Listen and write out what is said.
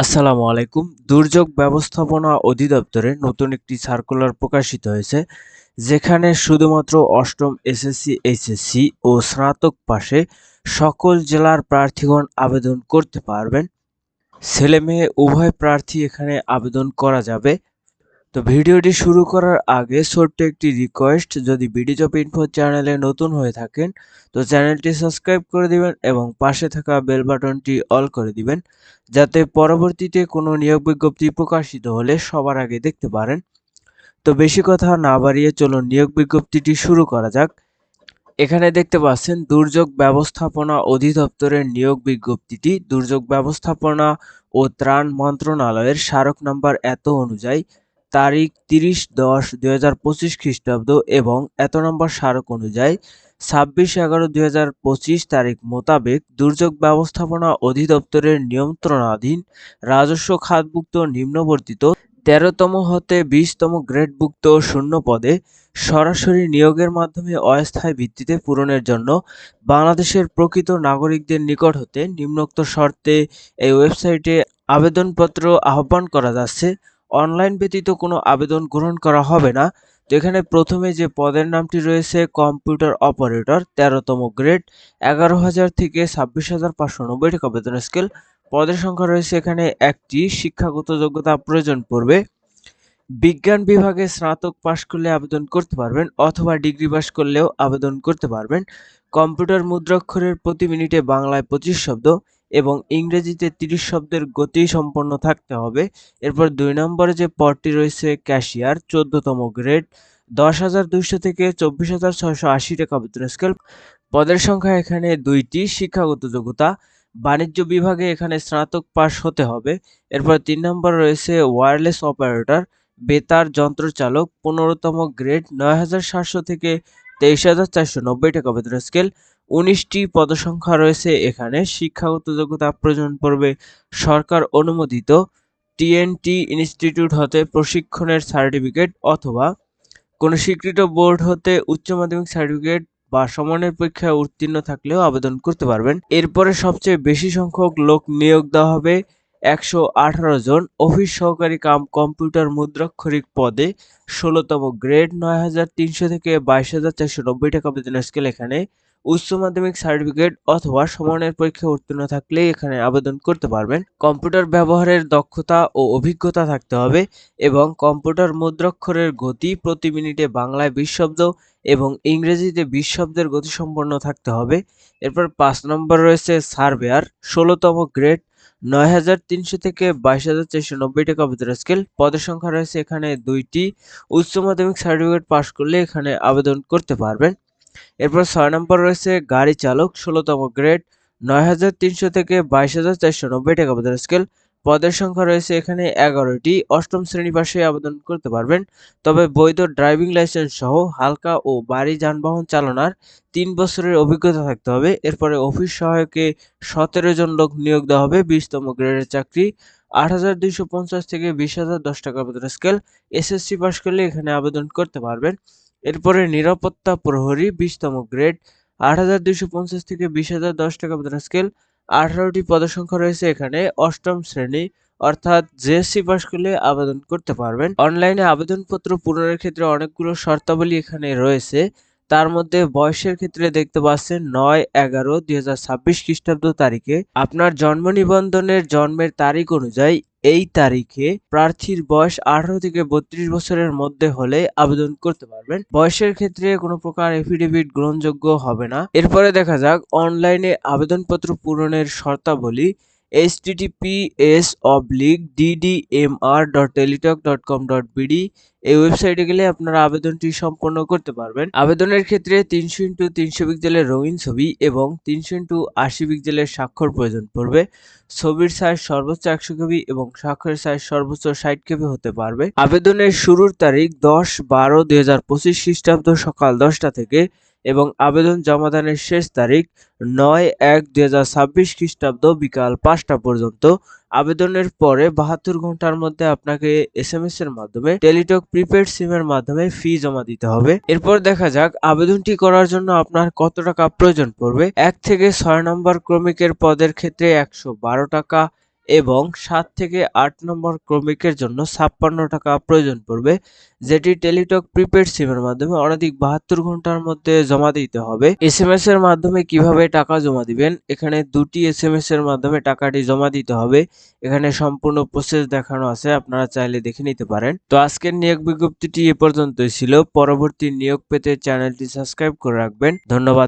আসসালামু আলাইকুম। দুর্যোগ ব্যবস্থাপনা অধিদপ্তরে নতুন একটি সার্কুলার প্রকাশিত হয়েছে, যেখানে শুধুমাত্র অষ্টম এসএসসি, এইচএসসি ও স্নাতক পাশে সকল জেলার প্রার্থীগণ আবেদন করতে পারবেন। ছেলে মেয়ে উভয় প্রার্থী এখানে আবেদন করা যাবে। তো ভিডিওটি শুরু করার আগে ছোট্ট একটি রিকোয়েস্ট যদি জব ইনফো চ্যানেলে নতুন হয়ে থাকেন, তো চ্যানেলটি সাবস্ক্রাইব করে দিবেন এবং পাশে থাকা বেল বাটনটি অল করে দিবেন, যাতে পরবর্তীতে কোনো নিয়োগ বিজ্ঞপ্তি প্রকাশিত হলে সবার আগে দেখতে পারেন। তো বেশি কথা না বাড়িয়ে চলুন নিয়োগ বিজ্ঞপ্তিটি শুরু করা যাক। এখানে দেখতে পাচ্ছেন দুর্যোগ ব্যবস্থাপনা অধিদপ্তরের নিয়োগ বিজ্ঞপ্তিটি। দুর্যোগ ব্যবস্থাপনা ও ত্রাণ মন্ত্রণালয়ের স্মারক নাম্বার এত অনুযায়ী তারিখ তিরিশ দশ দুই হাজার পঁচিশ খ্রিস্টাব্দ এবং এত নম্বর স্মারক অনুযায়ী ছাব্বিশ এগারো দুই হাজার পঁচিশ তারিখ মোতাবেক দুর্যোগ ব্যবস্থাপনা অধিদপ্তরের নিয়ন্ত্রণাধীন রাজস্ব খাতভুক্ত নিম্নবর্তিত তেরোতম হতে বিশতম গ্রেডভুক্ত শূন্য পদে সরাসরি নিয়োগের মাধ্যমে অস্থায়ী ভিত্তিতে পূরণের জন্য বাংলাদেশের প্রকৃত নাগরিকদের নিকট হতে নিম্নোক্ত শর্তে এই ওয়েবসাইটে আবেদনপত্র আহ্বান করা যাচ্ছে। অনলাইন ব্যতীত কোনো আবেদন গ্রহণ করা হবে না তো এখানে প্রথমে যে পদের নামটি রয়েছে কম্পিউটার অপারেটর তেরোতম গ্রেড এগারো হাজার থেকে ছাব্বিশ হাজার পাঁচশো নব্বই বেতন স্কেল পদের সংখ্যা রয়েছে এখানে একটি, শিক্ষাগত যোগ্যতা প্রয়োজন পড়বে। বিজ্ঞান বিভাগে স্নাতক পাশ করলে আবেদন করতে পারবেন, অথবা ডিগ্রি পাশ করলেও আবেদন করতে পারবেন। কম্পিউটার মুদ্রাক্ষরের প্রতি মিনিটে বাংলায় পঁচিশ শব্দ এবং ইংরেজিতে তিরিশ শব্দের গতি সম্পন্ন থাকতে হবে। এরপর দুই নম্বরে যে পদটি রয়েছে, ক্যাশিয়ার, চোদ্দতম গ্রেড, দশ হাজার দুইশো থেকে চব্বিশ হাজার ছয়শো আশি টাকা বেতন স্কেল। পদের সংখ্যা এখানে দুইটি, শিক্ষাগত যোগ্যতা, বাণিজ্য বিভাগে এখানে স্নাতক পাস হতে হবে। এরপর তিন নম্বর রয়েছে ওয়্যারলেস অপারেটর, বেতার যন্ত্রচালক, পনেরোতম গ্রেড, নয় হাজার সাতশো থেকে তেইশ হাজার চারশো নব্বই টাকা বেতন স্কেল। উনিশটি পদসংখ্যা রয়েছে। এখানে শিক্ষাগত যোগ্যতা প্রয়োজন পড়বে। সরকার অনুমোদিত টিএনটি ইনস্টিটিউট হতে প্রশিক্ষণের সার্টিফিকেট অথবা কোনো স্বীকৃত বোর্ড হতে উচ্চ মাধ্যমিক সার্টিফিকেট বা সমানের পরীক্ষায় উত্তীর্ণ থাকলেও আবেদন করতে পারবেন। এরপরে সবচেয়ে বেশি সংখ্যক লোক নিয়োগ দেওয়া হবে। একশো আঠারো জন অফিস সহকারী কাম কম্পিউটার মুদ্রাক্ষরিক পদে ষোলোতম গ্রেড নয় হাজার তিনশো থেকে বাইশ হাজার চারশো নব্বই টাকা বেতন স্কেল এখানে উচ্চ মাধ্যমিক সার্টিফিকেট অথবা সমানের পরীক্ষায় উত্তীর্ণ থাকলে এখানে আবেদন করতে পারবেন। কম্পিউটার ব্যবহারের দক্ষতা ও অভিজ্ঞতা থাকতে হবে এবং কম্পিউটার মুদ্রাক্ষরের গতি, প্রতি মিনিটে বাংলায় বিশ শব্দ এবং ইংরেজিতে বিশ শব্দের গতিসম্পন্ন থাকতে হবে। এরপর পাঁচ নম্বর রয়েছে সার্ভেয়ার, ষোলোতম গ্রেড, নয় হাজার তিনশো থেকে বাইশ হাজার চারশো নব্বই টাকা বেতন স্কেল। পদের সংখ্যা রয়েছে এখানে দুইটি। উচ্চ মাধ্যমিক সার্টিফিকেট পাশ করলে এখানে আবেদন করতে পারবেন। এরপর ছয় নম্বর রয়েছে গাড়ি চালক, ষোলোতম গ্রেড নয় হাজার তিনশো থেকে বাইশ হাজার চারশো নব্বই টাকা বেতন স্কেল পদের সংখ্যা রয়েছে এখানে এগারোটি। অষ্টম শ্রেণি পাশে আবেদন করতে পারবেন। তবে বৈধ ড্রাইভিং লাইসেন্স সহ হালকা ও ভারী যানবাহন চালানোর তিন বছরের অভিজ্ঞতা থাকতে হবে। এরপরে অফিস সহায়কে সতেরো জন লোক নিয়োগ দেওয়া হবে। বিশতম গ্রেডের চাকরি, আট হাজার দুইশো পঞ্চাশ থেকে বিশ হাজার দশ টাকা বেতন স্কেল এসএসসি পাশ করলে এখানে আবেদন করতে পারবেন। এরপরে নিরাপত্তা প্রহরী বিশতম গ্রেড, আট হাজার দুইশো পঞ্চাশ থেকে বিশ হাজার দশ টাকা বেতন স্কেল আঠারোটি পদসংখ্যা রয়েছে এখানে, অষ্টম শ্রেণি, অর্থাৎ জেএসসি পাস করলে আবেদন করতে পারবেন। অনলাইনে আবেদনপত্র পূরণের ক্ষেত্রে অনেকগুলো শর্তাবলী এখানে রয়েছে। তার মধ্যে বয়সের ক্ষেত্রে দেখতে পাচ্ছেন নয়, এগারো, দুই হাজার ছাব্বিশ খ্রিস্টাব্দ তারিখে। আপনার জন্ম নিবন্ধনের জন্মের তারিখ অনুযায়ী এই তারিখে প্রার্থীর বয়স আঠারো থেকে বত্রিশ বছরের মধ্যে হলে আবেদন করতে পারবেন। বয়সের ক্ষেত্রে কোনো প্রকার এফিডেভিট গ্রহণযোগ্য হবে না। এরপরে দেখা যাক, অনলাইনে আবেদনপত্র পূরণের শর্তাবলী https oblique ddmr dot Teletalk dot com dot BD এই ওয়েবসাইটে গেলে আপনারা আবেদনটি সম্পন্ন করতে পারবেন। আবেদনের ক্ষেত্রে তিনশো ইন্টু তিনশো পিক্সেলের রঙিন ছবি এবং তিনশো ইন্টু আশি পিক্সেলের স্বাক্ষর প্রয়োজন পড়বে। ছবির সাইজ সর্বোচ্চ একশো কেবি এবং স্বাক্ষরের সাইজ সর্বোচ্চ ষাট কেবি হতে পারবে। আবেদনের শুরুর তারিখ দশ বারো দুই হাজার পঁচিশ খ্রিস্টাব্দ সকাল দশটা থেকে এবং আবেদন জমাদানের শেষ তারিখ নয় এক দুই হাজার ছাব্বিশ খ্রিস্টাব্দ বিকাল পাঁচটা পর্যন্ত। আবেদনের পরে বাহাত্তর ঘণ্টার মধ্যে আপনাকে এস এম এস এর মাধ্যমে টেলিটক প্রিপেড সিমের মাধ্যমে ফি জমা দিতে হবে। এরপর দেখা যাক আবেদনটি করার জন্য আপনার কত টাকা প্রয়োজন পড়বে। এক থেকে ছয় নম্বর ক্রমিকের পদের ক্ষেত্রে একশো বারো টাকা এবং সাত থেকে আট নম্বর ক্রমিকের জন্য ছাপ্পান্ন টাকা প্রয়োজন পড়বে, যেটি টেলিটক প্রিপেড সিমের মাধ্যমে অনধিক বাহাত্তর ঘণ্টার মধ্যে জমা দিতে হবে। এস এম এস এর মাধ্যমে কীভাবে টাকা জমা দিবেন? এখানে দুটি এস এম এস এর মাধ্যমে টাকাটি জমা দিতে হবে। এখানে সম্পূর্ণ প্রসেস দেখানো আছে, আপনারা চাইলে দেখে নিতে পারেন। তো আজকের নিয়োগ বিজ্ঞপ্তিটি এ পর্যন্তই ছিল। পরবর্তী নিয়োগ পেতে চ্যানেলটি সাবস্ক্রাইব করে রাখবেন। ধন্যবাদ।